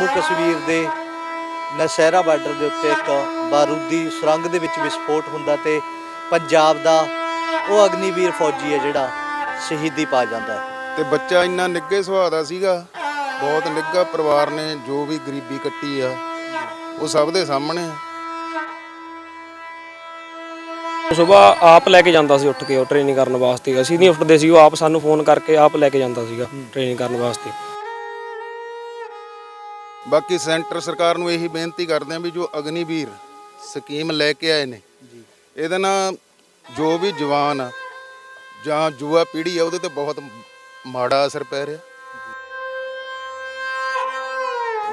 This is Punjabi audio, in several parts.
ਜੰਮੂ ਕਸ਼ਮੀਰ ਦੇ ਨਸ਼ਹਿਰਾ ਬਾਰਡਰ ਦੇ ਉੱਤੇ ਇੱਕ ਬਾਰੂਦੀ ਸੁਰੰਗ ਦੇ ਵਿੱਚ ਵਿਸਫੋਟ ਹੁੰਦਾ ਤੇ ਪੰਜਾਬ ਦਾ ਉਹ ਅਗਨੀਵੀਰ ਫੌਜੀ ਹੈ ਜਿਹੜਾ ਸ਼ਹੀਦੀ ਪਾ ਜਾਂਦਾ ਹੈ। ਤੇ ਬੱਚਾ ਇੰਨਾ ਨਿੱਗੇ ਸੁਭਾਅ ਦਾ ਸੀਗਾ ਬਹੁਤ ਨਿੱਘਾ ਪਰਿਵਾਰ ਨੇ ਜੋ ਵੀ ਗਰੀਬੀ ਕੱਟੀ ਆ ਉਹ ਸਭ ਦੇ ਸਾਹਮਣੇ ਸਵੇਰ ਆਪ ਲੈ ਕੇ ਜਾਂਦਾ ਸੀ ਉੱਠ ਕੇ ਉਹ ਟ੍ਰੇਨਿੰਗ ਕਰਨ ਵਾਸਤੇ। ਅਸੀਂ ਨਹੀਂ ਉੱਠਦੇ ਸੀ ਉਹ ਆਪ ਸਾਨੂੰ ਫੋਨ ਕਰਕੇ ਆਪ ਲੈ ਕੇ ਜਾਂਦਾ ਸੀਗਾ ਟ੍ਰੇਨਿੰਗ ਕਰਨ ਵਾਸਤੇ। ਬਾਕੀ ਸੈਂਟਰ ਸਰਕਾਰ ਨੂੰ ਇਹੀ ਬੇਨਤੀ ਕਰਦੇ ਆ ਵੀ ਜੋ ਅਗਨੀਵੀਰ ਸਕੀਮ ਲੈ ਕੇ ਆਏ ਨੇ ਇਹਦੇ ਨਾਲ ਜੋ ਵੀ ਜਵਾਨ ਆ ਜਾਂ ਯੁਵਾ ਪੀੜ੍ਹੀ ਆ ਉਹਦੇ ਤੇ ਬਹੁਤ ਮਾੜਾ ਅਸਰ ਪੈ ਰਿਹਾ।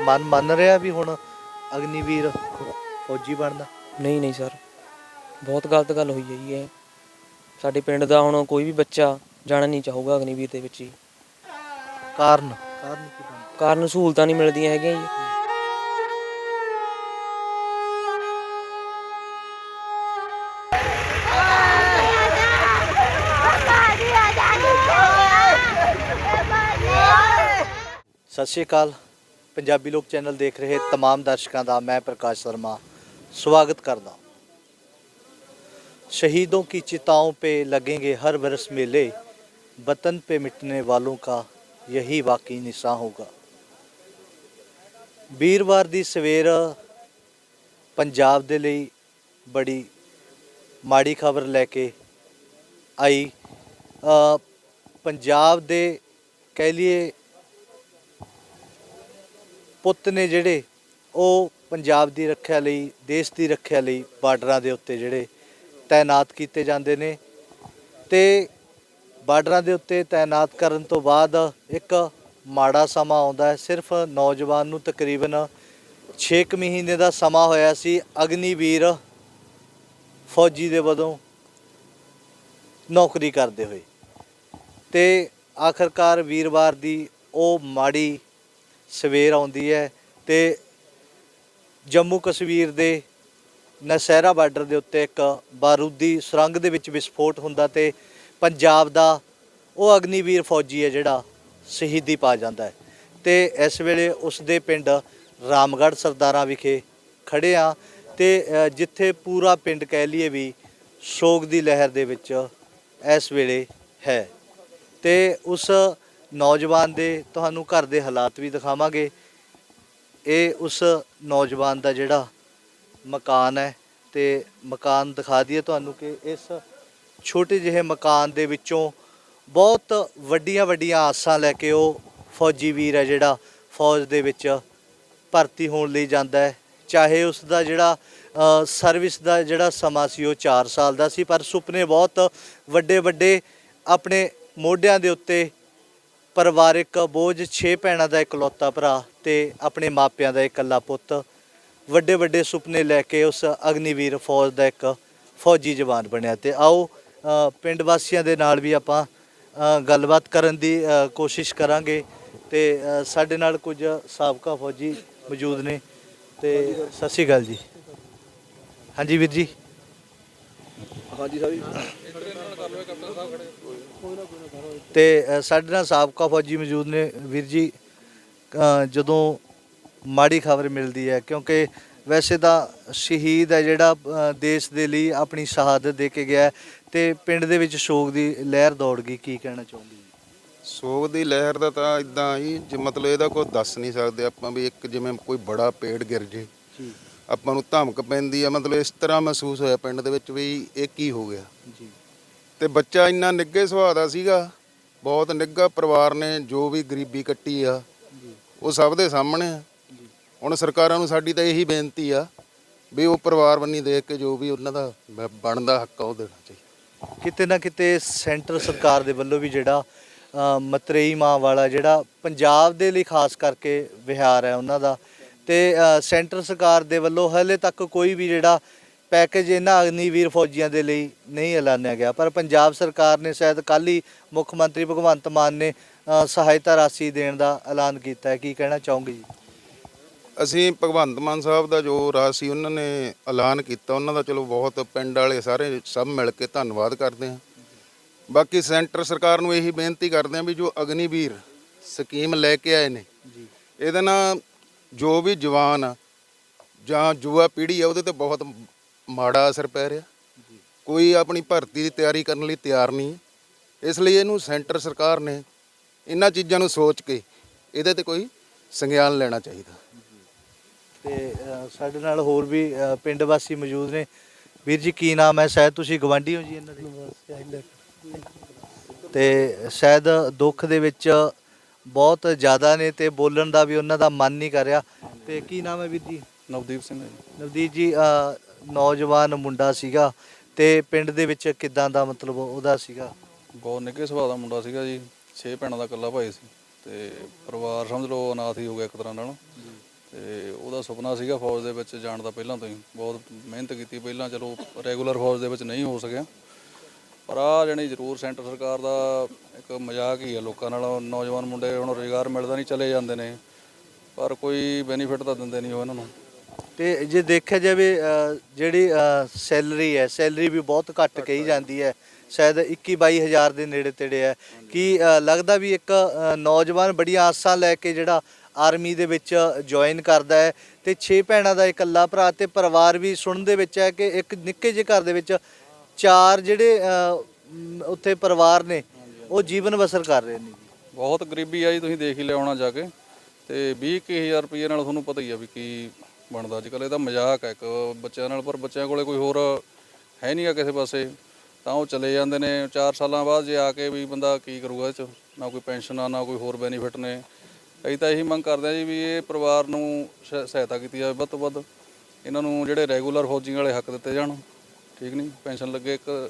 ਮਨ ਮੰਨ ਰਿਹਾ ਵੀ ਹੁਣ ਅਗਨੀਵੀਰ ਫੌਜੀ ਬਣਦਾ ਨਹੀਂ ਨਹੀਂ ਸਰ। ਬਹੁਤ ਗਲਤ ਗੱਲ ਹੋਈ ਹੈ ਜੀ ਇਹ। ਸਾਡੇ ਪਿੰਡ ਦਾ ਹੁਣ ਕੋਈ ਵੀ ਬੱਚਾ ਜਾਣਾ ਨਹੀਂ ਚਾਹੂਗਾ ਅਗਨੀਵੀਰ ਦੇ ਵਿੱਚ ਜੀ। ਕਾਰਨ? ਕਾਰਨ ਕੀ ਕਾਰਨ ਸਹੂਲਤਾਂ ਨਹੀਂ ਮਿਲਦੀਆਂ ਹੈਗੀਆਂ ਜੀ ਸਤਿ ਸ਼੍ਰੀ ਅਕਾਲ ਪੰਜਾਬੀ ਲੋਕ ਚੈਨਲ ਦੇਖ ਰਹੇ तमाम ਦਰਸ਼ਕਾਂ ਦਾ ਮੈਂ ਪ੍ਰਕਾਸ਼ ਸ਼ਰਮਾ स्वागत करता हूं शहीदों की चिताओं पे लगेंगे हर बरस मेले वतन पे मिटने वालों का यही वाकई निशां होगा ਵੀਰਵਾਰ ਦੀ ਸਵੇਰ ਪੰਜਾਬ ਦੇ ਲਈ ਬੜੀ ਮਾੜੀ ਖਬਰ ਲੈ ਕੇ ਆਈ। ਪੰਜਾਬ ਦੇ ਕਹਿ ਲਈਏ ਪੁੱਤ ਨੇ ਜਿਹੜੇ ਉਹ ਪੰਜਾਬ ਦੀ ਰੱਖਿਆ ਲਈ, ਦੇਸ਼ ਦੀ ਰੱਖਿਆ ਲਈ ਬਾਰਡਰਾਂ ਦੇ ਉੱਤੇ ਜਿਹੜੇ ਤਾਇਨਾਤ ਕੀਤੇ ਜਾਂਦੇ ਨੇ ਤੇ ਬਾਰਡਰਾਂ ਦੇ ਉੱਤੇ ਤਾਇਨਾਤ ਕਰਨ ਤੋਂ ਬਾਅਦ ਇੱਕ ਮਾੜਾ ਸਮਾਂ ਆਉਂਦਾ ਹੈ। ਸਿਰਫ ਨੌਜਵਾਨ ਨੂੰ ਤਕਰੀਬਨ 6 ਮਹੀਨੇ ਦਾ ਸਮਾਂ ਹੋਇਆ ਸੀ। ਅਗਨੀਵੀਰ ਫੌਜੀ ਦੇ ਵਜੋਂ ਨੌਕਰੀ ਕਰਦੇ ਹੋਏ। ਤੇ ਆਖਰਕਾਰ ਵੀਰਵਾਰ ਦੀ ਉਹ ਮਾੜੀ ਸਵੇਰ ਆਉਂਦੀ ਹੈ ਤੇ ਜੰਮੂ ਕਸ਼ਮੀਰ ਦੇ ਨਸ਼ਹਿਰਾ ਬਾਰਡਰ ਦੇ ਉੱਤੇ ਇੱਕ ਬਾਰੂਦੀ ਸੁਰੰਗ ਦੇ ਵਿੱਚ ਵਿਸਫੋਟ ਹੁੰਦਾ ਤੇ ਪੰਜਾਬ ਦਾ ਉਹ ਅਗਨੀਵੀਰ ਫੌਜੀ ਹੈ ਜਿਹੜਾ ਸ਼ਹੀਦੀ ਪਾ ਜਾਂਦਾ ਹੈ। ਤੇ ਇਸ ਵੇਲੇ ਉਸ ਦੇ ਪਿੰਡ ਰਾਮਗੜ੍ਹ ਸਰਦਾਰਾਂ ਵਿਖੇ ਖੜੇ ਆ ਤੇ ਜਿੱਥੇ ਪੂਰਾ ਪਿੰਡ ਕਹਿ ਲਈਏ ਵੀ ਸੋਗ ਦੀ ਲਹਿਰ ਦੇ ਵਿੱਚ ਇਸ ਵੇਲੇ ਹੈ। ਤੇ ਉਸ ਨੌਜਵਾਨ ਦੇ ਤੁਹਾਨੂੰ ਘਰ ਦੇ ਹਾਲਾਤ ਵੀ ਦਿਖਾਵਾਂਗੇ। ਇਹ ਉਸ ਨੌਜਵਾਨ ਦਾ ਜਿਹੜਾ ਮਕਾਨ ਹੈ ਤੇ ਮਕਾਨ ਦਿਖਾ ਦਈਏ ਤੁਹਾਨੂੰ ਕਿ ਇਸ ਛੋਟੇ ਜਿਹੇ ਮਕਾਨ ਦੇ ਵਿੱਚੋਂ ਬਹੁਤ ਵੱਡੀਆਂ ਵੱਡੀਆਂ ਆਸਾਂ ਲੈ ਕੇ ਉਹ ਫੌਜੀ ਵੀਰ ਹੈ ਜਿਹੜਾ ਫੌਜ ਦੇ ਵਿੱਚ ਭਰਤੀ ਹੋਣ ਲਈ ਜਾਂਦਾ ਹੈ। ਚਾਹੇ ਉਸ ਦਾ ਜਿਹੜਾ ਸਰਵਿਸ ਦਾ ਜਿਹੜਾ ਸਮਾਂ ਸੀ ਉਹ 4 ਸਾਲ ਦਾ ਸੀ, ਪਰ ਸੁਪਨੇ ਬਹੁਤ ਵੱਡੇ ਵੱਡੇ ਆਪਣੇ ਮੋਢਿਆਂ ਦੇ ਉੱਤੇ ਪਰਿਵਾਰਿਕ ਬੋਝ 6 ਭੈਣਾਂ ਦਾ ਇਕਲੌਤਾ ਭਰਾ ਤੇ ਆਪਣੇ ਮਾਪਿਆਂ ਦਾ ਇਕੱਲਾ ਪੁੱਤ। ਵੱਡੇ ਵੱਡੇ ਸੁਪਨੇ ਲੈ ਕੇ ਉਸ ਅਗਨੀਵੀਰ ਫੌਜ ਦਾ ਇੱਕ ਫੌਜੀ ਜਵਾਨ ਬਣਿਆ। ਤੇ ਆਓ ਪਿੰਡ ਵਾਸੀਆਂ ਦੇ ਨਾਲ ਵੀ ਆਪਾਂ ਗੱਲਬਾਤ ਕਰਨ ਦੀ ਕੋਸ਼ਿਸ਼ ਕਰਾਂਗੇ ਤੇ ਸਾਡੇ ਨਾਲ ਕੁਝ ਸਾਬਕਾ ਫੌਜੀ ਮੌਜੂਦ ਨੇ ਤੇ ਸਤਿ ਸ਼੍ਰੀ ਅਕਾਲ ਜੀ। ਹਾਂਜੀ ਵੀਰ ਜੀ। ਤੇ ਅ, ਸਾਡੇ ਨਾਲ ਸਾਬਕਾ ਫੌਜੀ ਮੌਜੂਦ ਨੇ ਵੀਰ ਜੀ। ਜਦੋਂ ਮਾੜੀ ਖਬਰ ਮਿਲਦੀ ਹੈ ਕਿਉਂਕਿ ਵੈਸੇ ਤਾਂ ਸ਼ਹੀਦ ਹੈ ਜਿਹੜਾ ਦੇਸ਼ ਦੇ ਲਈ ਆਪਣੀ ਸ਼ਹਾਦਤ ਦੇ ਕੇ ਗਿਆ ਤੇ ਪਿੰਡ ਦੇ ਵਿੱਚ ਸ਼ੋਕ ਦੀ ਲਹਿਰ ਦੌੜ ਗਈ ਕੀ ਕਹਿਣਾ ਚਾਹੁੰਦੇ ਜੀ? ਸੋਗ ਦੀ ਲਹਿਰ ਦਾ ਤਾਂ ਇਦਾਂ ਹੀ ਜੇ ਮਤਲਬ ਇਹਦਾ ਕੋਈ ਦੱਸ ਨਹੀਂ ਸਕਦੇ ਆਪਾਂ ਵੀ ਇੱਕ ਜਿਵੇਂ ਕੋਈ ਬੜਾ ਪੇੜ ਗਿਰ ਜੇ। ਜੀ। ਆਪਾਂ ਨੂੰ ਧਮਕ ਪੈਂਦੀ ਆ ਮਤਲਬ ਇਸ ਤਰ੍ਹਾਂ ਮਹਿਸੂਸ ਹੋਇਆ ਪਿੰਡ ਦੇ ਵਿੱਚ ਵੀ ਇਹ ਕੀ ਹੋ ਗਿਆ। ਜੀ। ਤੇ ਬੱਚਾ ਇੰਨਾ ਨਿੱਗੇ ਸੁਭਾਅ ਦਾ ਸੀਗਾ ਬਹੁਤ ਨਿੱਘਾ ਪਰਿਵਾਰ ਨੇ ਜੋ ਵੀ ਗਰੀਬੀ ਕੱਟੀ ਆ ਉਹ ਸਭ ਦੇ ਸਾਹਮਣੇ ਆ। ਹੁਣ ਸਰਕਾਰਾਂ ਨੂੰ ਸਾਡੀ ਤਾਂ ਇਹੀ ਬੇਨਤੀ ਆ ਵੀ ਉਹ ਪਰਿਵਾਰ ਬੰਨੀ ਦੇਖ ਕੇ ਜੋ ਵੀ ਉਹਨਾਂ ਦਾ ਬਣਦਾ ਹੱਕ ਆ ਉਹ ਦੇਣਾ ਚਾਹੀਦਾ। ਕਿਤੇ ਨਾ ਕਿਤੇ ਸੈਂਟਰ ਸਰਕਾਰ ਦੇ ਵੱਲੋਂ ਵੀ ਜਿਹੜਾ ਮਤਰੇਈ ਮਾਂ ਵਾਲਾ ਜਿਹੜਾ ਪੰਜਾਬ ਦੇ ਲਈ ਖਾਸ ਕਰਕੇ ਵਿਹਾਰ ਹੈ ਉਹਨਾਂ ਦਾ ਤੇ ਸੈਂਟਰ ਸਰਕਾਰ ਦੇ ਵੱਲੋਂ ਹਲੇ ਤੱਕ ਕੋਈ ਵੀ ਜਿਹੜਾ ਪੈਕੇਜ ਇਹਨਾਂ ਅਗਨੀਵੀਰ ਫੌਜੀਆਂ ਦੇ ਲਈ ਨਹੀਂ ਐਲਾਨਿਆ ਗਿਆ, ਪਰ ਪੰਜਾਬ ਸਰਕਾਰ ਨੇ ਸ਼ਾਇਦ ਕੱਲ੍ਹ ਹੀ ਮੁੱਖ ਮੰਤਰੀ ਭਗਵੰਤ ਮਾਨ ਨੇ ਸਹਾਇਤਾ ਰਾਸ਼ੀ ਦੇਣ ਦਾ ਐਲਾਨ ਕੀਤਾ ਹੈ। ਕੀ ਕਹਿਣਾ ਚਾਹੋਗੇ ਜੀ? ਅਸੀਂ ਭਗਵੰਤ ਮਾਨ ਸਾਹਿਬ ਦਾ ਜੋ ਰਾਜ ਸੀ ਉਹਨਾਂ ਨੇ ਐਲਾਨ ਕੀਤਾ। ਉਹਨਾਂ ਦਾ ਚਲੋ ਬਹੁਤ ਪਿੰਡ ਵਾਲੇ ਸਾਰੇ ਸਭ ਮਿਲ ਕੇ ਧੰਨਵਾਦ ਕਰਦੇ ਹਾਂ। ਬਾਕੀ ਸੈਂਟਰ ਸਰਕਾਰ ਨੂੰ ਇਹੀ ਬੇਨਤੀ ਕਰਦੇ ਹਾਂ ਵੀ ਜੋ ਅਗਨੀਵੀਰ ਸਕੀਮ ਲੈ ਕੇ ਆਏ ਨੇ ਜੀ। ਇਹਦੇ ਨਾਲ ਜੋ ਵੀ ਜਵਾਨ ਆ ਜਾਂ ਯੁਵਾ ਪੀੜ੍ਹੀ ਆ ਉਹਦੇ ਤੇ ਬਹੁਤ ਮਾੜਾ ਅਸਰ ਪੈ ਰਿਹਾ। ਕੋਈ ਆਪਣੀ ਭਰਤੀ ਦੀ ਤਿਆਰੀ ਕਰਨ ਲਈ ਤਿਆਰ ਨਹੀਂ। ਇਸ ਲਈ ਇਹਨੂੰ ਸੈਂਟਰ ਸਰਕਾਰ ਨੇ ਇਹਨਾਂ ਚੀਜ਼ਾਂ ਨੂੰ ਸੋਚ ਕੇ ਇਹਦੇ ਤੇ ਕੋਈ ਸੰਗਿਆਨ ਲੈਣਾ ਚਾਹੀਦਾ। ਤੇ ਅ, ਸਾਡੇ ਨਾਲ ਹੋਰ ਵੀ ਅ, ਪਿੰਡ ਵਾਸੀ ਮੌਜੂਦ ਨੇ। ਵੀਰ ਜੀ ਕੀ ਨਾਮ ਹੈ? ਸ਼ਾਇਦ ਤੁਸੀਂ ਗਵਾਂਢੀ ਹੋ ਜੀ ਇਹਨਾਂ ਦੇ? ਤੇ ਸ਼ਾਇਦ ਦੁੱਖ ਦੇ ਵਿੱਚ ਬਹੁਤ ਜ਼ਿਆਦਾ ਨੇ ਤੇ ਬੋਲਣ ਦਾ ਵੀ ਉਹਨਾਂ ਦਾ ਮਨ ਨਹੀਂ ਕਰ ਰਿਹਾ ਤੇ ਕੀ ਨਾਮ ਹੈ ਵੀਰ ਜੀ? ਨਵਦੀਪ ਸਿੰਘ ਹੈ ਜੀ। ਨਵਦੀਪ ਜੀ ਅ, ਨੌਜਵਾਨ ਮੁੰਡਾ ਸੀਗਾ। ਤੇ ਪਿੰਡ ਦੇ ਵਿੱਚ ਕਿਦਾਂ ਦਾ ਮਤਲਬ ਉਹਦਾ ਸੀਗਾ? ਬਹੁਤ ਨਿੱਘੇ ਸੁਭਾਅ ਦਾ ਮੁੰਡਾ ਸੀਗਾ ਜੀ। ਛੇ ਭੈਣਾਂ ਦਾ ਇਕੱਲਾ ਭਾਈ ਸੀ। ਤੇ ਪਰਿਵਾਰ ਸਮਝ ਲਓ ਅਨਾਥ ਹੀ ਹੋ ਗਿਆ ਇੱਕ ਤਰ੍ਹਾਂ ਨਾਲ। ਤੇ ਉਹਦਾ ਸੁਪਨਾ ਸੀਗਾ ਫੌਜ ਦੇ ਵਿੱਚ ਜਾਣ ਦਾ ਪਹਿਲਾਂ ਤੋਂ ਹੀ। ਬਹੁਤ ਮਿਹਨਤ ਕੀਤੀ। ਪਹਿਲਾਂ ਚਲੋ ਰੈਗੂਲਰ ਫੌਜ ਦੇ ਵਿੱਚ ਨਹੀਂ ਹੋ ਸਕਿਆ। ਪਰ ਆ ਜਣੀ ਜ਼ਰੂਰ ਸੈਂਟਰ ਸਰਕਾਰ ਦਾ ਇੱਕ ਮਜ਼ਾਕ ਹੀ ਆ ਲੋਕਾਂ ਨਾਲ। ਨੌਜਵਾਨ ਮੁੰਡੇ ਹੁਣ ਰੋਜ਼ਗਾਰ ਮਿਲਦਾ ਨਹੀਂ ਚਲੇ ਜਾਂਦੇ ਨੇ। ਪਰ ਕੋਈ ਬੈਨੀਫਿਟ ਤਾਂ ਦਿੰਦੇ ਨਹੀਂ ਉਹ ਇਹਨਾਂ ਨੂੰ। ਤੇ ਜੇ ਦੇਖਿਆ ਜਾਵੇ ਜਿਹੜੀ ਸੈਲਰੀ ਹੈ ਸੈਲਰੀ ਵੀ ਬਹੁਤ ਘੱਟ ਕਹੀ ਜਾਂਦੀ ਹੈ। ਸ਼ਾਇਦ 21 22 ਹਜ਼ਾਰ ਦੇ ਨੇੜੇ ਤੇੜੇ ਹੈ ਕੀ ਲੱਗਦਾ ਵੀ ਇੱਕ ਨੌਜਵਾਨ ਬੜੀਆਂ ਆਸਾਂ ਲੈ ਕੇ ਜਿਹੜਾ ਆਰਮੀ ਦੇ ਵਿੱਚ ਜੁਆਇਨ ਕਰਦਾ ਹੈ ਤੇ 6 ਭੈਣਾਂ ਦਾ ਇਕੱਲਾ ਭਰਾ ਤੇ ਪਰਿਵਾਰ ਵੀ ਸੁਣਨ ਦੇ ਵਿੱਚ ਹੈ ਕਿ ਇੱਕ ਨਿੱਕੇ ਜਿਹੇ ਘਰ ਦੇ ਵਿੱਚ ਚਾਰ ਜਿਹੜੇ ਅ, ਉੱਥੇ ਪਰਿਵਾਰ ਨੇ ਉਹ ਜੀਵਨ ਬਸਰ ਕਰ ਰਹੇ ਨੇ ਜੀ। ਬਹੁਤ ਗਰੀਬੀ ਆ ਜੀ ਤੁਸੀਂ ਦੇਖ ਹੀ ਲਿਆਉਣਾ ਜਾ ਕੇ। ਤੇ 20000 ਰੁਪਏ ਨਾਲ ਤੁਹਾਨੂੰ ਪਤਾ ਹੀ ਆ ਵੀ ਕੀ ਬਣਦਾ ਅੱਜ ਕੱਲ੍ਹ ਇਹਦਾ ਮਜ਼ਾਕ ਹੈ ਇੱਕ ਬੱਚਿਆਂ ਨਾਲ ਪਰ ਬੱਚਿਆਂ ਕੋਲੇ ਕੋਈ ਹੋਰ ਹੈ ਨਹੀਂ ਆ ਕਿਸੇ ਪਾਸੇ। ਤਾਂ ਉਹ ਚਲੇ ਜਾਂਦੇ ਨੇ। 4 ਸਾਲਾਂ ਬਾਅਦ ਜੇ ਆ ਕੇ ਵੀ ਬੰਦਾ ਕੀ ਕਰੂਗਾ ਇਹ ਚ? ਨਾ ਕੋਈ ਪੈਨਸ਼ਨ ਆ ਨਾ ਕੋਈ ਹੋਰ ਬੈਨੀਫਿਟ ਨੇ। ਅਸੀਂ ਤਾਂ ਇਹੀ ਮੰਗ ਕਰਦੇ ਹਾਂ ਜੀ ਵੀ ਇਹ ਪਰਿਵਾਰ ਨੂੰ ਸਹ- ਸਹਾਇਤਾ ਕੀਤੀ ਜਾਵੇ। ਵੱਧ ਤੋਂ ਵੱਧ ਇਹਨਾਂ ਨੂੰ ਜਿਹੜੇ ਰੈਗੂਲਰ ਫੌਜੀਆਂ ਵਾਲੇ ਹੱਕ ਦਿੱਤੇ ਜਾਣ ਠੀਕ ਨਹੀਂ? ਪੈਨਸ਼ਨ ਲੱਗੇ ਇੱਕ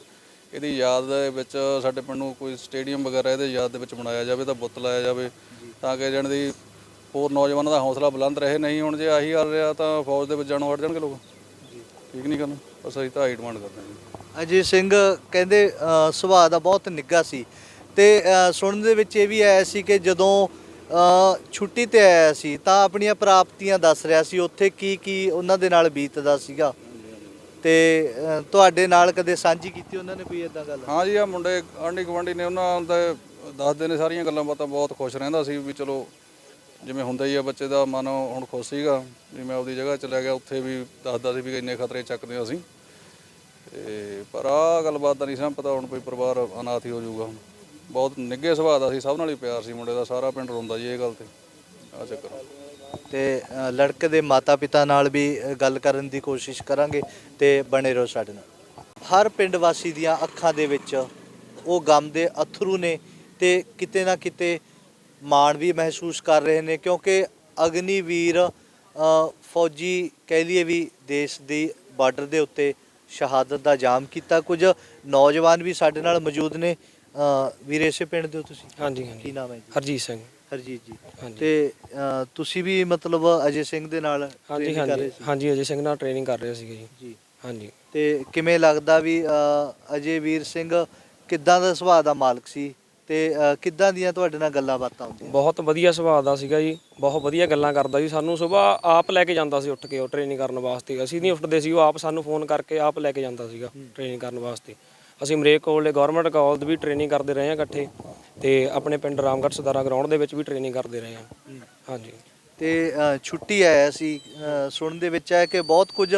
ਇਹਦੀ ਯਾਦ ਦੇ ਵਿੱਚ ਸਾਡੇ ਪਿੰਡ ਨੂੰ ਕੋਈ ਸਟੇਡੀਅਮ ਵਗੈਰਾ ਇਹਦੇ ਯਾਦ ਦੇ ਵਿੱਚ ਬਣਾਇਆ ਜਾਵੇ ਤਾਂ ਬੁੱਤ ਲਾਇਆ ਜਾਵੇ ਤਾਂ ਕਿ ਜਣ ਦੀ ਹੋਰ ਨੌਜਵਾਨਾਂ ਦਾ ਹੌਸਲਾ ਬੁਲੰਦ ਰਹੇ। ਨਹੀਂ ਹੁਣ ਜੇ ਆਹੀ ਹਾਲ ਰਿਹਾ ਤਾਂ ਫੌਜ ਦੇ ਵਿੱਚ ਜਾਣੋਂ ਹਟ ਜਾਣਗੇ ਲੋਕ। ਠੀਕ ਨਹੀਂ ਕਰਨਾ ਬਸ ਅਸੀਂ ਤਾਂ ਆਹੀ ਡਿਮਾਂਡ ਕਰਦੇ ਹਾਂ ਜੀ। ਅਜੀਤ ਸਿੰਘ ਕਹਿੰਦੇ ਅ, ਸੁਭਾਅ ਦਾ ਬਹੁਤ ਨਿੱਘਾ ਸੀ। ਤੇ ਅ, ਸੁਣਨ ਦੇ ਵਿੱਚ ਇਹ ਵੀ ਆਇਆ ਸੀ ਕਿ ਜਦੋਂ ਛੁੱਟੀ ਤੇ ਆਇਆ ਸੀ ਤਾਂ ਆਪਣੀਆਂ ਪ੍ਰਾਪਤੀਆਂ ਦੱਸ ਰਿਹਾ ਸੀ ਉੱਥੇ ਕੀ ਕੀ ਉਹਨਾਂ ਦੇ ਨਾਲ ਬੀਤਦਾ ਸੀਗਾ। ਤੇ ਅ, ਤੁਹਾਡੇ ਨਾਲ ਕਦੇ ਸਾਂਝੀ ਕੀਤੀ ਉਹਨਾਂ ਨੇ ਕੋਈ ਇਦਾਂ ਗੱਲ? ਹਾਂ ਜੀ ਆ ਮੁੰਡੇ ਆਂਢੀ ਗੁਆਂਢੀ ਨੇ ਉਹਨਾਂ ਦੇ ਦੱਸਦੇ ਨੇ ਸਾਰੀਆਂ ਗੱਲਾਂ ਬਾਤਾਂ ਬਹੁਤ ਖੁਸ਼ ਰਹਿੰਦਾ ਸੀ ਵੀ ਚਲੋ ਜਿਵੇਂ ਹੁੰਦਾ ਹੀ ਆ ਬੱਚੇ ਦਾ ਮਨ ਹੁਣ ਖੁਸ਼ ਸੀਗਾ ਵੀ ਮੈਂ ਆਪਦੀ ਜਗ੍ਹਾ ਚਲਾ ਗਿਆ ਉੱਥੇ ਵੀ ਦੱਸਦਾ ਸੀ ਵੀ ਇੰਨੇ ਖਤਰੇ ਚੱਕਦੇ ਹਾਂ ਅਸੀਂ। ਤੇ ਪਰ ਆ ਗੱਲਬਾਤ ਦਾ ਨਹੀਂ ਸੀ ਪਤਾ ਹੁਣ ਕੋਈ ਪਰਿਵਾਰ ਅਨਾਥ ਹੀ ਹੋ ਜਾਊਗਾ ਹੁਣ। ਬਹੁਤ ਨਿੱਘੇ ਸੁਭਾਅ ਦਾ ਸੀ ਸਭ ਨਾਲ ਹੀ ਪਿਆਰ ਸੀ ਮੁੰਡੇ ਦਾ ਸਾਰਾ ਪਿੰਡ ਰੋਂਦਾ ਜੀ ਇਹ ਗੱਲ ਤੇ। ਆ ਚੱਕਰ ਤੇ ਅ, ਲੜਕੇ ਦੇ ਮਾਤਾ-ਪਿਤਾ ਨਾਲ ਵੀ ਅ, ਗੱਲ ਕਰਨ ਦੀ ਕੋਸ਼ਿਸ਼ ਕਰਾਂਗੇ ਤੇ ਬਣੇ ਰਹੋ ਸਾਡੇ ਨਾਲ। ਹਰ ਪਿੰਡ ਵਾਸੀ ਦੀਆਂ ਅੱਖਾਂ ਦੇ ਵਿੱਚ ਉਹ ਗਮ ਦੇ ਅਥਰੂ ਨੇ ਤੇ ਕਿਤੇ ਨਾ ਕਿਤੇ ਮਾਣ ਵੀ ਮਹਿਸੂਸ ਕਰ ਰਹੇ ਨੇ ਕਿਉਂਕਿ ਅਗਨੀਵੀਰ ਅ, ਫੌਜੀ ਕਹਿ ਲਈਏ ਵੀ ਦੇਸ਼ ਦੀ ਬਾਰਡਰ ਦੇ ਉੱਤੇ ਸ਼ਹਾਦਤ ਦਾ ਜਾਮ ਕੀਤਾ। ਕੁਝ ਨੌਜਵਾਨ ਵੀ ਸਾਡੇ ਨਾਲ ਮੌਜੂਦ ਨੇ ਅ, ਵੀਰ ਇਸੇ ਪਿੰਡ ਦੇ ਹੋ ਤੁਸੀਂ? ਹਾਂਜੀ ਕੀ ਹਾਂਜੀ ਨਾਮ ਹੈ ਜੀ? ਹਰਜੀਤ ਸਿੰਘ। ਹਰਜੀਤ ਜੀ। ਹਾਂਜੀ। ਤੇ ਅ, ਤੁਸੀਂ ਵੀ ਮਤਲਬ ਅਜੇ ਸਿੰਘ ਦੇ ਨਾਲ ਹਾਂਜੀ training ਕਰ ਰਹੇ ਹਾਂਜੀ ਸੀ? ਹਾਂਜੀ ਅਜੇ ਸਿੰਘ ਨਾਲ ਟ੍ਰੇਨਿੰਗ ਕਰ ਰਹੇ ਸੀਗੇ ਜੀ। ਜੀ। ਹਾਂਜੀ। ਤੇ ਕਿਵੇਂ ਲੱਗਦਾ ਵੀ ਅ, ਅਜੇ ਵੀਰ ਸਿੰਘ ਕਿੱਦਾਂ ਦਾ ਸੁਭਾਅ ਦਾ ਮਾਲਕ ਸੀ? ਤੇ ਅ, ਕਿੱਦਾਂ ਦੀਆਂ ਤੁਹਾਡੇ ਨਾਲ ਗੱਲਾਂ ਬਾਤਾਂ ਹੁੰਦੀਆਂ? ਬਹੁਤ ਵਧੀਆ ਸੁਭਾਅ ਦਾ ਸੀਗਾ ਜੀ। ਬਹੁਤ ਵਧੀਆ ਗੱਲਾਂ ਕਰਦਾ ਜੀ। ਸਾਨੂੰ ਸਵੇਰ ਆਪ ਲੈ ਕੇ ਜਾਂਦਾ ਸੀ ਉੱਠ ਕੇ ਉਹ ਟ੍ਰੇਨਿੰਗ ਕਰਨ ਵਾਸਤੇ। ਅਸੀਂ ਨਹੀਂ ਉੱਠਦੇ ਸੀ ਉਹ ਆਪ ਸਾਨੂੰ ਫੋਨ ਕਰਕੇ ਆਪ ਲੈ ਕੇ ਜਾਂਦਾ ਸੀਗਾ ਟ੍ਰੇਨਿੰਗ ਕਰਨ ਵਾਸਤੇ। ਅਸੀਂ ਮਰੇਕ ਕੋਲ ਗਵਰਨਮੈਂਟ ਕਾਲਜ ਵੀ ਟ੍ਰੇਨਿੰਗ ਕਰਦੇ ਰਹੇ ਹਾਂ ਇਕੱਠੇ ਤੇ ਆਪਣੇ ਪਿੰਡ ਰਾਮਗੜ੍ਹ ਸਦਾਰਾ ਗਰਾਊਂਡ ਦੇ ਵਿੱਚ ਵੀ ਟ੍ਰੇਨਿੰਗ ਕਰਦੇ ਰਹੇ ਹਾਂ। ਹਾਂਜੀ। ਤੇ ਅ, ਛੁੱਟੀ ਆਇਆ ਸੀ ਅ, ਸੁਣਨ ਦੇ ਵਿੱਚ ਆਇਆ ਕਿ ਬਹੁਤ ਕੁਝ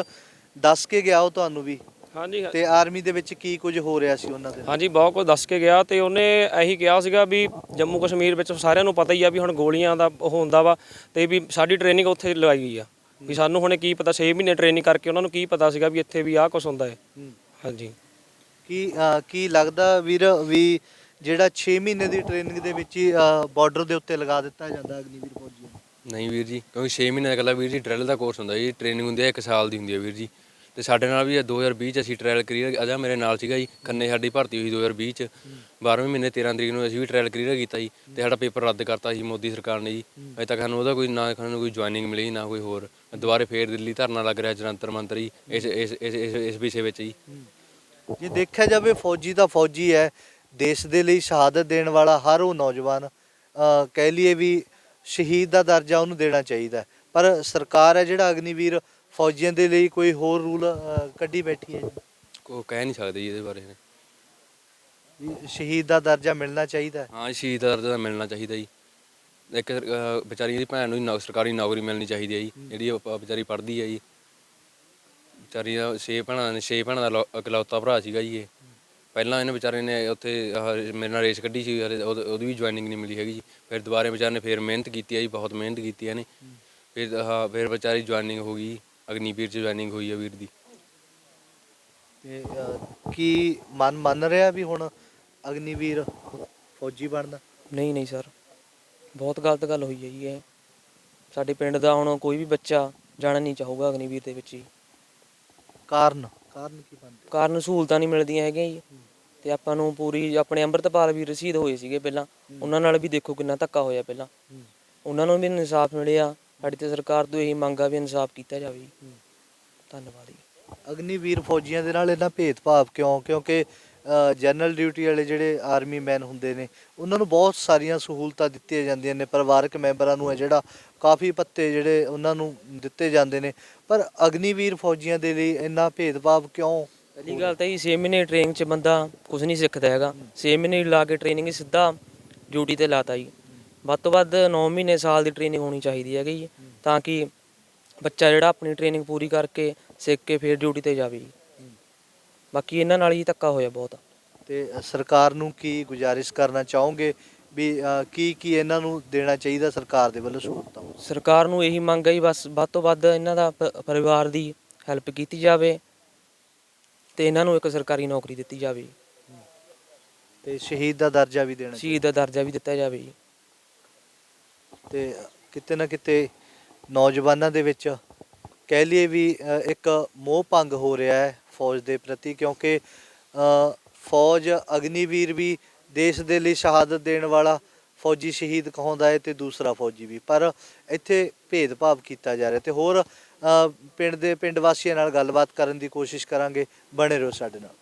ਦੱਸ ਕੇ ਗਿਆ ਉਹ ਤੁਹਾਨੂੰ ਵੀ। ਹਾਂਜੀ ਤੇ ਆਰਮੀ ਦੇ ਵਿੱਚ ਕੀ ਕੁਝ ਹੋ ਰਿਹਾ ਸੀ ਉਹਨਾਂ ਦੇ? ਹਾਂਜੀ ਬਹੁਤ ਕੁਝ ਦੱਸ ਕੇ ਗਿਆ ਤੇ ਉਹਨੇ ਇਹੀ ਕਿਹਾ ਸੀਗਾ ਵੀ ਜੰਮੂ ਕਸ਼ਮੀਰ ਵਿੱਚ ਸਾਰਿਆਂ ਨੂੰ ਪਤਾ ਹੀ ਆ ਵੀ ਹੁਣ ਗੋਲੀਆਂ ਦਾ ਉਹ ਹੁੰਦਾ ਵਾ ਤੇ ਵੀ ਸਾਡੀ ਟ੍ਰੇਨਿੰਗ ਉੱਥੇ ਲਗਾਈ ਗਈ ਆ। ਵੀ ਸਾਨੂੰ ਹੁਣੇ ਕੀ ਪਤਾ 6 ਮਹੀਨੇ ਟ੍ਰੇਨਿੰਗ ਕਰਕੇ ਉਹਨਾਂ ਨੂੰ ਕੀ ਪਤਾ ਸੀਗਾ ਵੀ ਇੱਥੇ ਵੀ ਆਹ ਕੁਝ ਹੁੰਦਾ ਹੂੰ। ਹਾਂਜੀ। ਕੀ ਅ, ਕੀ ਲੱਗਦਾ ਵੀਰ ਵੀ ਜਿਹੜਾ 6 ਮਹੀਨੇ ਦੀ ਟ੍ਰੇਨਿੰਗ ਦੇ ਵਿੱਚ ਹੀ ਬਾਰਡਰ ਦੇ ਉੱਤੇ ਲਗਾ ਦਿੱਤਾ ਜਾਂਦਾ ਅਗਨੀਵੀਰ ਫੌਜੀਆਂ ਨੂੰ ਨਹੀਂ ਵੀਰ ਜੀ ਕਿਉਂਕਿ 6 ਮਹੀਨੇ ਦਾ ਇਕੱਲਾ ਵੀਰ ਜੀ ਡਰਿਲ ਦਾ ਕੋਰਸ ਹੁੰਦਾ ਜੀ ਟ੍ਰੇਨਿੰਗ ਹੁੰਦੀ ਹੈ 1 ਸਾਲ ਦੀ ਹੁੰਦੀ ਹੈ ਵੀਰ ਜੀ। ਤੇ ਸਾਡੇ ਨਾਲ ਵੀ ਇਹ 2020 ਚ ਅਸੀਂ ਟ੍ਰਾਇਲ ਕਲੀਅਰ ਅਜਾ ਮੇਰੇ ਨਾਲ ਸੀਗਾ ਜੀ ਖੰਨੇ ਸਾਡੀ ਭਰਤੀ ਹੋਈ 2020 ਚ। 12ਵੇਂ ਮਹੀਨੇ 13 ਤਰੀਕ ਨੂੰ ਅਸੀਂ ਵੀ ਟ੍ਰਾਇਲ ਕਲੀਅਰ ਕੀਤਾ ਜੀ ਤੇ ਸਾਡਾ ਪੇਪਰ ਰੱਦ ਕਰਤਾ ਸੀ ਮੋਦੀ ਸਰਕਾਰ ਨੇ ਜੀ। ਅਜੇ ਤੱਕ ਸਾਨੂੰ ਉਹਦਾ ਕੋਈ ਨਾ ਸਾਨੂੰ ਕੋਈ ਜੁਆਇਨਿੰਗ ਮਿਲੀ ਨਾ ਕੋਈ ਹੋਰ। ਦੁਬਾਰੇ ਫੇਰ ਦਿੱਲੀ ਧਰਨਾ ਲੱਗ ਰਿਹਾ ਜਨੰਤਰ ਮੰਤਰੀ ਇਸ ਇਸ ਇਸ ਇਸ ਇਸ ਵਿਸ਼ੇ ਵਿੱਚ ਜੀ। ਜੇ ਦੇਖਿਆ ਜਾਵੇ ਫੌਜੀ ਤਾਂ ਫੌਜੀ ਹੈ ਦੇਸ਼ ਦੇ ਲਈ ਸ਼ਹਾਦਤ ਦੇਣ ਵਾਲਾ ਹਰ ਉਹ ਨੌਜਵਾਨ ਕਹਿ ਲਈਏ ਵੀ ਸ਼ਹੀਦ ਦਾ ਦਰਜਾ ਉਹਨੂੰ ਦੇਣਾ ਚਾਹੀਦਾ। ਪਰ ਸਰਕਾਰ ਹੈ ਜਿਹੜਾ ਅਗਨੀਵੀਰ ਫੌਜੀਆਂ ਦੇ ਲਈ ਕੋਈ ਹੋਰ ਰੂਲ ਕੱਢੀ ਬੈਠੀ ਹੈ ਕੋਈ ਕਹਿ ਨਹੀਂ ਸਕਦੇ ਜੀ ਇਹਦੇ ਬਾਰੇ ਵੀ ਸ਼ਹੀਦ ਦਾ ਦਰਜਾ ਮਿਲਣਾ ਚਾਹੀਦਾ ਹੈ। ਸ਼ਹੀਦ ਦਾ ਦਰਜਾ ਮਿਲਣਾ ਚਾਹੀਦਾ ਜੀ। ਇੱਕ ਵਿਚਾਰੀ ਦੀ ਭੈਣ ਨੂੰ ਸਰਕਾਰੀ ਨੌਕਰੀ ਮਿਲਣੀ ਚਾਹੀਦੀ ਹੈ ਜੀ। ਜਿਹੜੀ ਵਿਚਾਰੀ ਪੜ੍ਹਦੀ ਹੈ ਜੀ। ਵਿਚਾਰੀ ਦਾ ਛੇ ਭੈਣਾਂ ਨੇ ਛੇ ਭੈਣਾਂ ਦਾ ਲੌ- ਇਕਲੌਤਾ ਭਰਾ ਸੀਗਾ ਜੀ ਇਹ। ਪਹਿਲਾਂ ਇਹਨੇ ਵਿਚਾਰੇ ਨੇ ਉੱਥੇ ਆਹ ਮੇਰੇ ਨਾਲ ਰੇਸ ਕੱਢੀ ਸੀ ਹਲੇ ਉਹਦ- ਉਹਦੀ ਵੀ ਜੁਆਇਨਿੰਗ ਨਹੀਂ ਮਿਲੀ ਹੈਗੀ ਜੀ। ਫਿਰ ਦੁਬਾਰੇ ਵਿਚਾਰੇ ਨੇ ਫਿਰ ਮਿਹਨਤ ਕੀਤੀ ਹੈ ਜੀ ਬਹੁਤ ਮਿਹਨਤ ਕੀਤੀ ਹੈ ਇਹਨੇ। ਫਿਰ ਆਹ ਫਿਰ ਵਿਚਾਰੀ ਜੁਆਇਨਿੰਗ ਹੋ ਗਈ ਅਗਨੀਵੀਰ ਚ ਜੁਆਇਨਿੰਗ ਹੋਈ ਹੈ ਵੀਰ ਦੀ। ਤੇ ਅਹ, ਕੀ ਮਨ ਮੰਨ ਰਿਹਾ ਵੀ ਹੁਣ ਅਗਨੀਵੀਰ ਫੌਜੀ ਬਣਨਾ? ਨਹੀਂ ਨਹੀਂ ਸਰ। ਬਹੁਤ ਗਲਤ ਗੱਲ ਹੋਈ ਹੈ ਜੀ ਇਹ। ਸਾਡੇ ਪਿੰਡ ਦਾ ਹੁਣ ਕੋਈ ਵੀ ਬੱਚਾ ਜਾਣਾ ਨਹੀਂ ਚਾਹੂਗਾ ਅਗਨੀਵੀਰ ਦੇ ਵਿੱਚ ਜੀ। ਕਾਰਨ। ਕਾਰਨ ਕੀ ਬਣਦੇ? ਕਾਰਨ ਸਹੂਲਤਾਂ ਨਹੀਂ ਮਿਲਦੀਆਂ ਹੈਗੀਆਂ ਜੀ। ਤੇ ਆਪਾਂ ਨੂੰ ਪੂਰੀ ਆਪਣੇ ਅੰਮ੍ਰਿਤਪਾਲ ਵੀ ਰਸੀਦ ਹੋਏ ਸੀਗੇ ਪਹਿਲਾਂ। ਉਹਨਾਂ ਨਾਲ ਵੀ ਦੇਖੋ ਕਿੰਨਾ ਧੱਕਾ ਹੋਇਆ ਪਹਿਲਾਂ। ਉਹਨਾਂ ਨੂੰ ਵੀ ਇਨਸਾਫ ਮਿਲਿਆ। ਸਾਡੀ ਤੇ ਸਰਕਾਰ ਤੋਂ ਇਹੀ ਮੰਗਾ ਵੀ ਇਨਸਾਫ ਕੀਤਾ ਜਾਵੇ। ਜੀ ਧੰਨਵਾਦ ਜੀ। ਅਗਨੀਵੀਰ ਫੌਜੀਆਂ ਦੇ ਨਾਲ ਇਹਨਾਂ ਭੇਦਭਾਵ ਕਿਉਂ? ਕਿਉਂਕਿ ਜਨਰਲ ਡਿਊਟੀ ਵਾਲੇ ਜਿਹੜੇ ਆਰਮੀ ਮੈਨ ਹੁੰਦੇ ਨੇ, ਉਹਨਾਂ ਨੂੰ ਬਹੁਤ ਸਾਰੀਆਂ ਸਹੂਲਤਾਂ ਦਿੱਤੀਆਂ ਜਾਂਦੀਆਂ ਨੇ, ਪਰਿਵਾਰਕ ਮੈਂਬਰਾਂ ਨੂੰ ਹੈ ਜਿਹੜਾ ਕਾਫੀ ਪੱਤੇ ਜਿਹੜੇ ਉਹਨਾਂ ਨੂੰ ਦਿੱਤੇ ਜਾਂਦੇ ਨੇ। ਪਰ ਅਗਨੀਵੀਰ ਫੌਜੀਆਂ ਦੇ ਲਈ ਇੰਨਾ ਭੇਦਭਾਵ ਕਿਉਂ ਪਹਿਲੀ ਗੱਲ ਤਾਂ ਇਹ 6 ਮਹੀਨੇ ਟ੍ਰੇਨਿੰਗ 'ਚ ਬੰਦਾ ਕੁਝ ਨਹੀਂ ਸਿੱਖਦਾ ਹੈਗਾ। 6 ਮਹੀਨੇ ਲਾ ਕੇ ਟ੍ਰੇਨਿੰਗ ਸਿੱਧਾ ਡਿਊਟੀ ਤੇ ਲਾਤਾ ਜੀ। ਵੱਧ ਤੋਂ ਵੱਧ 9 ਮਹੀਨੇ ਸਾਲ ਦੀ ਟ੍ਰੇਨਿੰਗ ਹੋਣੀ ਚਾਹੀਦੀ ਹੈਗੀ ਜੀ, ਤਾਂ ਕਿ ਬੱਚਾ ਜਿਹੜਾ ਆਪਣੀ ਟ੍ਰੇਨਿੰਗ ਪੂਰੀ ਕਰਕੇ ਸਿੱਖ ਕੇ ਫਿਰ ਡਿਊਟੀ ਤੇ ਜਾਵੇ ਬਾਕੀ ਇਹਨਾਂ ਨਾਲ ਹੀ ਧੱਕਾ ਹੋਇਆ ਬਹੁਤ। ਤੇ ਸਰਕਾਰ ਨੂੰ ਕੀ ਗੁਜ਼ਾਰਿਸ਼ ਕਰਨਾ ਚਾਹੋਗੇ? ਵੀ ਕੀ ਕੀ ਇਹਨਾਂ ਨੂੰ ਦੇਣਾ ਚਾਹੀਦਾ ਸਰਕਾਰ ਦੇ ਵੱਲੋਂ ਸਹੂਲਤਾਂ? ਸਰਕਾਰ ਨੂੰ ਇਹੀ ਮੰਗ ਹੈ ਜੀ ਬਸ ਵੱਧ ਤੋਂ ਵੱਧ ਇਹਨਾਂ ਦਾ ਪ- ਪਰਿਵਾਰ ਦੀ ਹੈਲਪ ਕੀਤੀ ਜਾਵੇ ਤੇ ਇਹਨਾਂ ਨੂੰ ਇੱਕ ਸਰਕਾਰੀ ਨੌਕਰੀ ਦਿੱਤੀ ਜਾਵੇ। ਤੇ ਸ਼ਹੀਦ ਦਾ ਦਰਜਾ ਵੀ ਦੇਣਾ ਸ਼ਹੀਦ ਦਾ ਦਰਜਾ ਵੀ ਦਿੱਤਾ ਜਾਵੇ ਜੀ। ਤੇ ਕਿਤੇ ਨਾ ਕਿਤੇ ਨੌਜਵਾਨਾਂ ਦੇ ਵਿੱਚ ਕਹਿ ਲਈਏ ਵੀ ਅ, ਇੱਕ ਮੋਹ ਭੰਗ ਹੋ ਰਿਹਾ ਹੈ। ਫੌਜ ਦੇ ਪ੍ਰਤੀ, ਕਿਉਂਕਿ ਫੌਜ ਅਗਨੀਵੀਰ ਵੀ ਦੇਸ਼ ਦੇ ਲਈ ਸ਼ਹਾਦਤ ਦੇਣ ਵਾਲਾ ਫੌਜੀ ਸ਼ਹੀਦ ਕਹਾਉਂਦਾ ਹੈ ਤੇ ਦੂਸਰਾ ਫੌਜੀ ਵੀ। ਪਰ ਇੱਥੇ ਭੇਦਭਾਵ ਕੀਤਾ ਜਾ ਰਿਹਾ ਤੇ ਹੋਰ ਪਿੰਡ ਦੇ ਪਿੰਡ ਵਾਸੀਆਂ ਨਾਲ ਗੱਲਬਾਤ ਕਰਨ ਦੀ ਕੋਸ਼ਿਸ਼ ਕਰਾਂਗੇ। ਬਣੇ ਰਹੋ ਸਾਡੇ ਨਾਲ।